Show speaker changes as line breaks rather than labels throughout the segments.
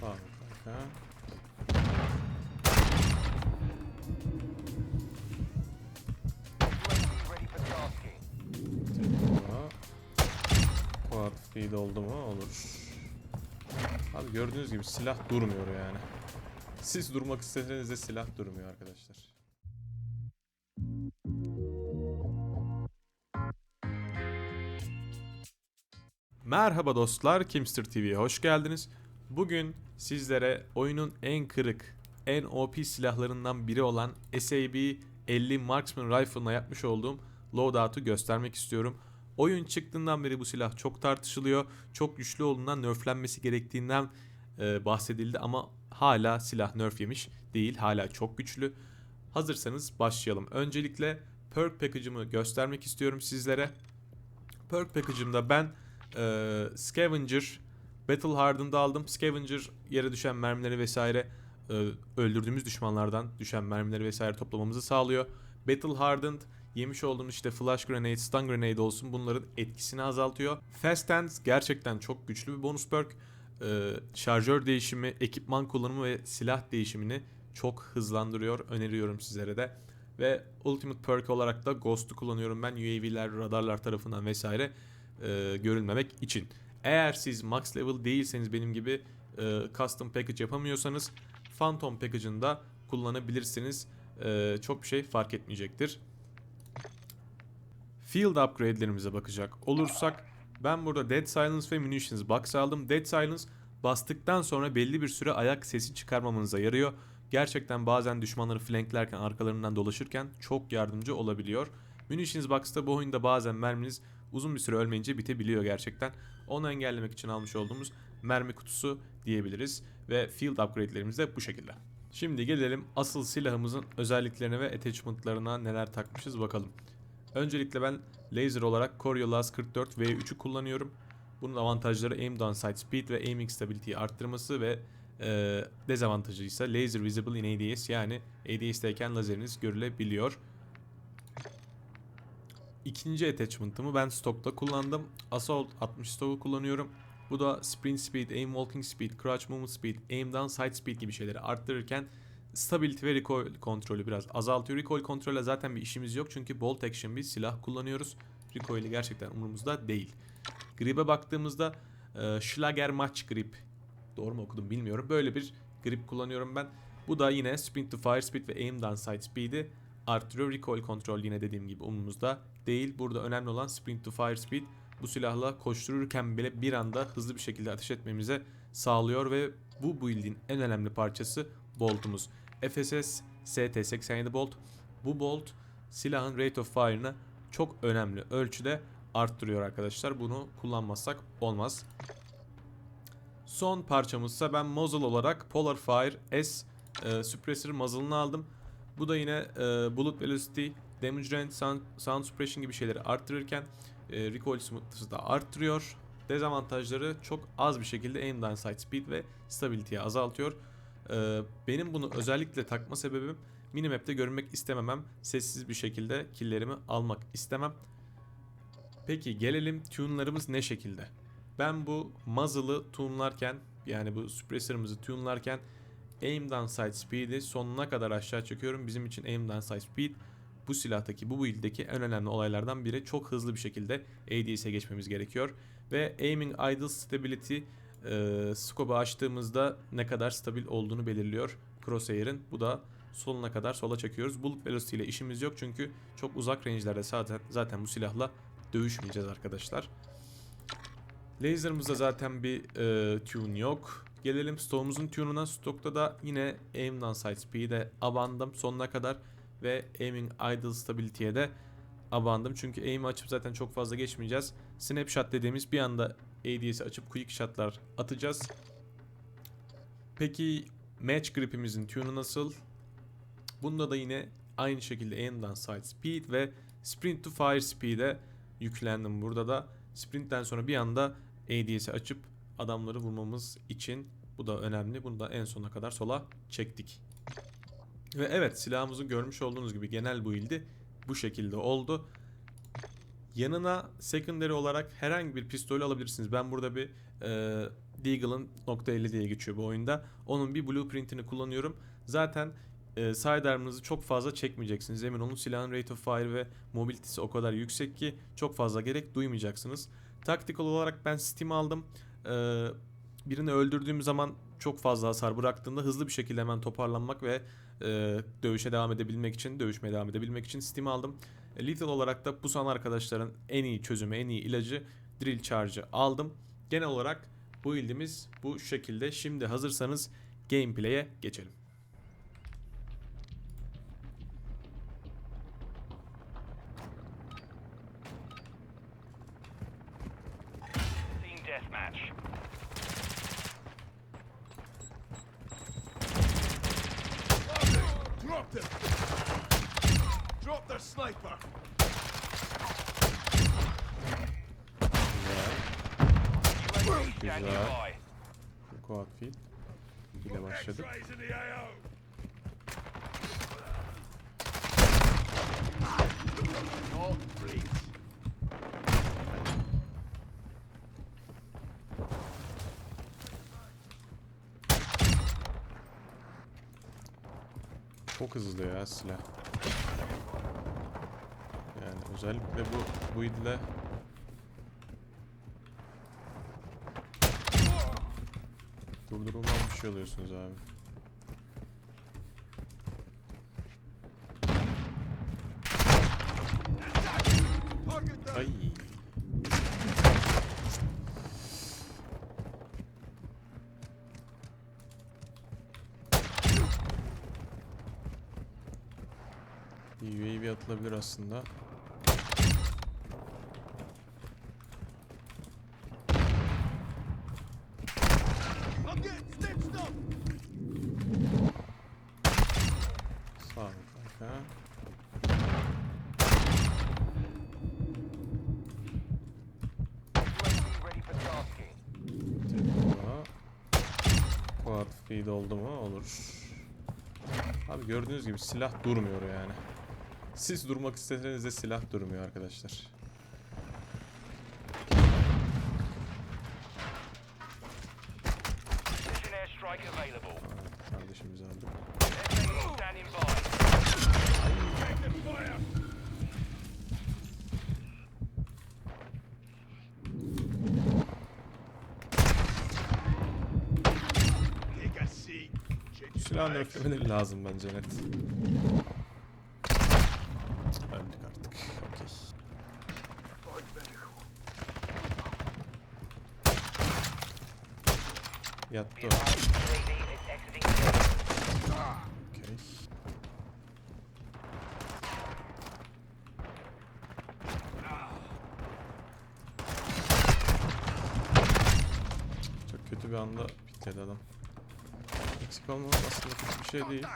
Tamam kanka. Quad feed oldu mu? Olur. Abi gördüğünüz gibi silah durmuyor yani. Siz durmak isteseniz de silah durmuyor arkadaşlar. Merhaba dostlar, Kimster TV'ye hoş geldiniz. Bugün sizlere oyunun en kırık, en OP silahlarından biri olan SAB 50 Marksman Rifle'la yapmış olduğum loadout'u göstermek istiyorum. Oyun çıktığından beri bu silah çok tartışılıyor. Çok güçlü olduğundan nerflenmesi gerektiğinden e, bahsedildi ama hala silah nerf yemiş değil. Hala çok güçlü. Hazırsanız başlayalım. Öncelikle perk package'ımı göstermek istiyorum sizlere. Perk package'ımda ben e, Scavenger, Battle Harden'da aldım. Scavenger yere düşen mermileri vesaire e, öldürdüğümüz düşmanlardan düşen mermileri vesaire toplamamızı sağlıyor. Battle Hardened yemiş olduğumuz işte Flash Grenade, Stun Grenade olsun bunların etkisini azaltıyor. Fast Hands gerçekten çok güçlü bir bonus perk. E, şarjör değişimi, ekipman kullanımı ve silah değişimini çok hızlandırıyor. Öneriyorum sizlere de. Ve Ultimate Perk olarak da Ghost'u kullanıyorum ben UAV'ler, radarlar tarafından vesaire e, görülmemek için. Eğer siz max level değilseniz benim gibi e, custom package yapamıyorsanız Phantom package'ını da kullanabilirsiniz. E, çok bir şey fark etmeyecektir. Field upgrade'lerimize bakacak olursak ben burada Dead Silence ve Munitions Box aldım. Dead Silence bastıktan sonra belli bir süre ayak sesi çıkarmamanıza yarıyor. Gerçekten bazen düşmanları flanklerken arkalarından dolaşırken çok yardımcı olabiliyor. Munitions Box'ta bu oyunda bazen merminiz uzun bir süre ölmeyince bitebiliyor gerçekten. Onu engellemek için almış olduğumuz mermi kutusu diyebiliriz. Ve field upgrade'lerimiz de bu şekilde. Şimdi gelelim asıl silahımızın özelliklerine ve attachment'larına neler takmışız bakalım. Öncelikle ben laser olarak Coriolis 44 V3'ü kullanıyorum. Bunun avantajları aim down sight speed ve aiming stability'yi arttırması ve e, dezavantajı ise laser visible in ADS yani ADS'teyken lazeriniz görülebiliyor. İkinci attachment'ımı ben stokta kullandım. Assault 60 stoku kullanıyorum. Bu da sprint speed, aim walking speed, crouch movement speed, aim down sight speed gibi şeyleri arttırırken stability ve recoil kontrolü biraz azaltıyor. Recoil kontrolle zaten bir işimiz yok çünkü bolt action bir silah kullanıyoruz. Recoil'i gerçekten umurumuzda değil. Grip'e baktığımızda e, Schlager Match Grip doğru mu okudum bilmiyorum. Böyle bir grip kullanıyorum ben. Bu da yine sprint to fire speed ve aim down sight speed'i arttırıyor. Recoil kontrol yine dediğim gibi umurumuzda değil. Burada önemli olan sprint to fire speed. Bu silahla koştururken bile bir anda hızlı bir şekilde ateş etmemize sağlıyor ve bu build'in en önemli parçası boltumuz. FSS ST87 bolt. Bu bolt silahın rate of fire'ını çok önemli ölçüde arttırıyor arkadaşlar. Bunu kullanmazsak olmaz. Son parçamızsa ben muzzle olarak Polar Fire S e, Suppressor muzzle'ını aldım. Bu da yine e, Bullet Velocity, Damage Range, Sound, sound Suppression gibi şeyleri arttırırken e, Recoil Smoothness'ı da arttırıyor. Dezavantajları çok az bir şekilde Aim Down Sight Speed ve Stability'yi azaltıyor. E, benim bunu özellikle takma sebebim minimap'te görünmek istememem. Sessiz bir şekilde killlerimi almak istemem. Peki gelelim tune'larımız ne şekilde? Ben bu muzzle'ı tune'larken yani bu suppressor'ımızı tune'larken aim down sight speed'i sonuna kadar aşağı çekiyorum. Bizim için aim down sight speed bu silahtaki bu build'deki en önemli olaylardan biri. Çok hızlı bir şekilde ADS'e geçmemiz gerekiyor. Ve aiming idle stability e, scope'u açtığımızda ne kadar stabil olduğunu belirliyor Crosshair'ın. Bu da soluna kadar sola çekiyoruz. Bullet velocity ile işimiz yok çünkü çok uzak range'lerde zaten, zaten bu silahla dövüşmeyeceğiz arkadaşlar. Laser'ımızda zaten bir e, tune yok. Gelelim stoğumuzun tune'una. Stokta da yine aim down sight speed'e abandım sonuna kadar ve aiming idle stability'ye de abandım. Çünkü aim'i açıp zaten çok fazla geçmeyeceğiz. Snapshot dediğimiz bir anda ADS'i açıp quick shot'lar atacağız. Peki match grip'imizin tune'u nasıl? Bunda da yine aynı şekilde aim down sight speed ve sprint to fire speed'e yüklendim burada da. Sprintten sonra bir anda ADS'i açıp adamları vurmamız için bu da önemli. Bunu da en sona kadar sola çektik. Ve evet silahımızı görmüş olduğunuz gibi genel build'i bu şekilde oldu. Yanına secondary olarak herhangi bir pistol alabilirsiniz. Ben burada bir e, Deagle'ın .50 diye geçiyor bu oyunda. Onun bir blueprintini kullanıyorum. Zaten e, sidearm'ınızı çok fazla çekmeyeceksiniz. Emin olun silahın rate of fire ve mobility'si o kadar yüksek ki çok fazla gerek duymayacaksınız. Tactical olarak ben Steam aldım. E, birini öldürdüğüm zaman çok fazla hasar bıraktığında hızlı bir şekilde hemen toparlanmak ve e, dövüşe devam edebilmek için, dövüşmeye devam edebilmek için Steam aldım. E, Lethal olarak da pusan arkadaşların en iyi çözümü, en iyi ilacı Drill Charge'ı aldım. Genel olarak bu build'imiz bu şekilde. Şimdi hazırsanız gameplay'e geçelim. Güzel. Güzel. feed. ile başladık. Çok hızlı ya silah. Özellikle bu bu ile durdurulmaz bir şey alıyorsunuz abi. Ay. UAV atılabilir aslında. Tekrar. Quad feed oldu mu? Olur. Abi gördüğünüz gibi silah durmuyor yani. Siz durmak isteseniz de silah durmuyor arkadaşlar. Kardeşimizi aldık. Silahın
bags.
nerflemeleri lazım bence net. Öldük artık. Okey. Yattı o. Okey. Çok kötü bir anda pitledi adam. Eksik olmamak aslında kötü bir şey değil.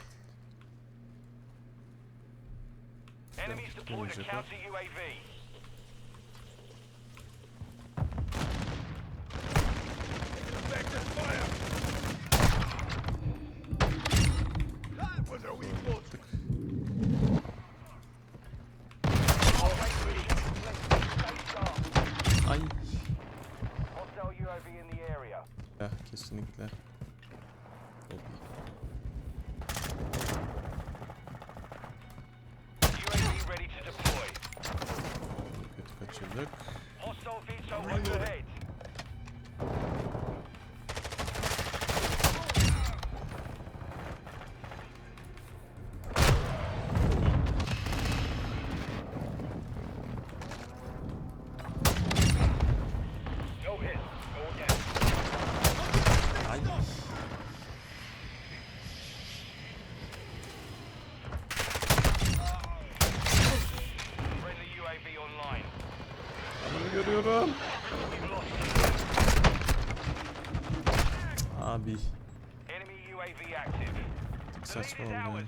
Enemies deployed a
Gelecek o.
counter UAV.
Effective fire! That was a weak one.
Attık. Ay.
Hostile UAV in the area.
Ya kesinlikle. Dikkat kaçırdık.
Hostile feet so overhead.
Adamı görüyorum.
We've lost
Abi.
enemy UAV active. The lead
Saçma
is
oldu
ours.
yani.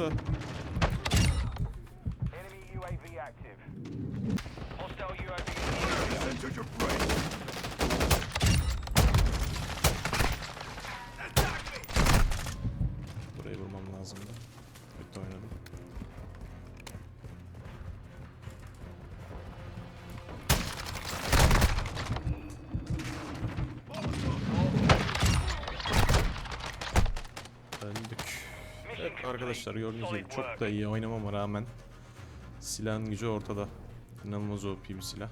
Brain.
Burayı vurmam lazımdı. Arkadaşlar gördüğünüz gibi çok da iyi oynamama rağmen silahın gücü ortada. İnanılmaz OP bir silah.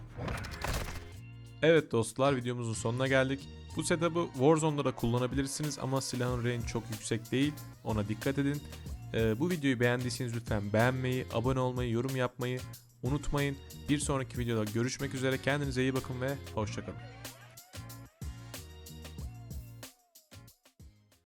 Evet dostlar videomuzun sonuna geldik. Bu setup'ı Warzone'da da kullanabilirsiniz ama silahın range çok yüksek değil. Ona dikkat edin. Ee, bu videoyu beğendiyseniz lütfen beğenmeyi, abone olmayı, yorum yapmayı unutmayın. Bir sonraki videoda görüşmek üzere. Kendinize iyi bakın ve hoşçakalın.